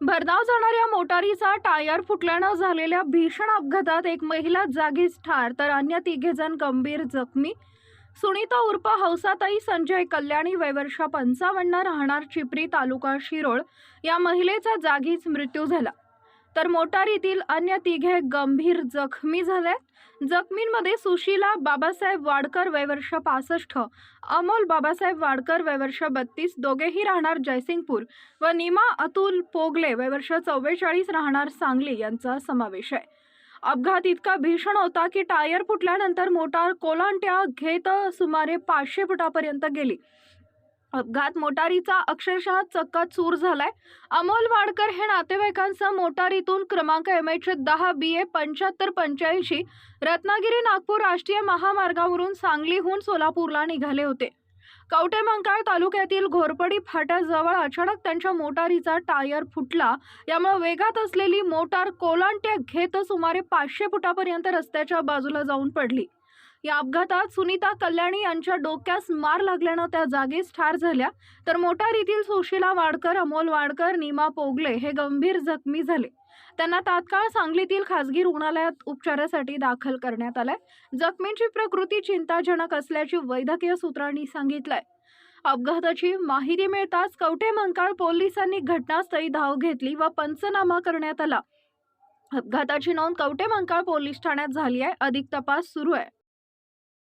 भरधाव जाणाऱ्या मोटारीचा टायर फुटल्यानं झालेल्या भीषण अपघातात एक महिला जागीच ठार तर अन्य तिघे जण गंभीर जखमी. सुनीता उर्फ हौसाताई संजय कल्याणी वयवर्ष पंचावन्न राहणार चिपरी तालुका शिरोळ. या महिलेचा जागीच मृत्यू झाला. तर मोटारीतील अन्य तिघे गंभीर जखमी झाले जखमींमध्ये सुशीला बाबासाहेब वाडकर वयवर्ष पासष्ट अमोल बाबासाहेब वाडकर वयवर्ष बत्तीस दोघेही राहणार जयसिंगपूर व निमा अतुल पोगले वयवर्ष चव्वेचाळीस राहणार सांगली यांचा समावेश आहे. अपघात इतका भीषण होता की टायर फुटल्यानंतर मोटार कोलांट्या घेत सुमारे पाचशे फुटापर्यंत गेली. अपघात. मोटारीचा अक्षरशः चक्का चूर झालाय. अमोल वाडकर हे नातेवाईकांसह मोटारीतून क्रमांक एम एच दहा बी ए पंच्याहत्तर पंच्याऐंशी रत्नागिरी नागपूर राष्ट्रीय महामार्गावरून सांगलीहून सोलापूरला निघाले होते. कवटेमंकाळ तालुक्यातील घोरपडी फाट्याजवळ अचानक त्यांच्या मोटारीचा टायर फुटला. यामुळे वेगात असलेली मोटार कोलांट्या घेत सुमारे पाचशे फुटापर्यंत रस्त्याच्या बाजूला जाऊन पडली. या अपघातात सुनीता कल्याणी यांच्या डोक्यास मार लागल्यानं त्या जागीच ठार झाल्या. तर मोटारीतील सुशिला वाडकर अमोल वाडकर नीमा पोगले हे गंभीर जखमी झाले. त्यांना तात्काळ सांगलीतील खासगी रुग्णालयात उपचारासाठी दाखल करण्यात आलंय. जखमींची प्रकृती चिंताजनक असल्याची वैद्यकीय सूत्रांनी सांगितलंय. अपघाताची माहिती मिळताच कवठे मंकाळ पोलिसांनी घटनास्थळी धाव घेतली व पंचनामा करण्यात आला. अपघाताची नोंद कवठे मंकाळ पोलीस ठाण्यात झाली आहे. अधिक तपास सुरू आहे.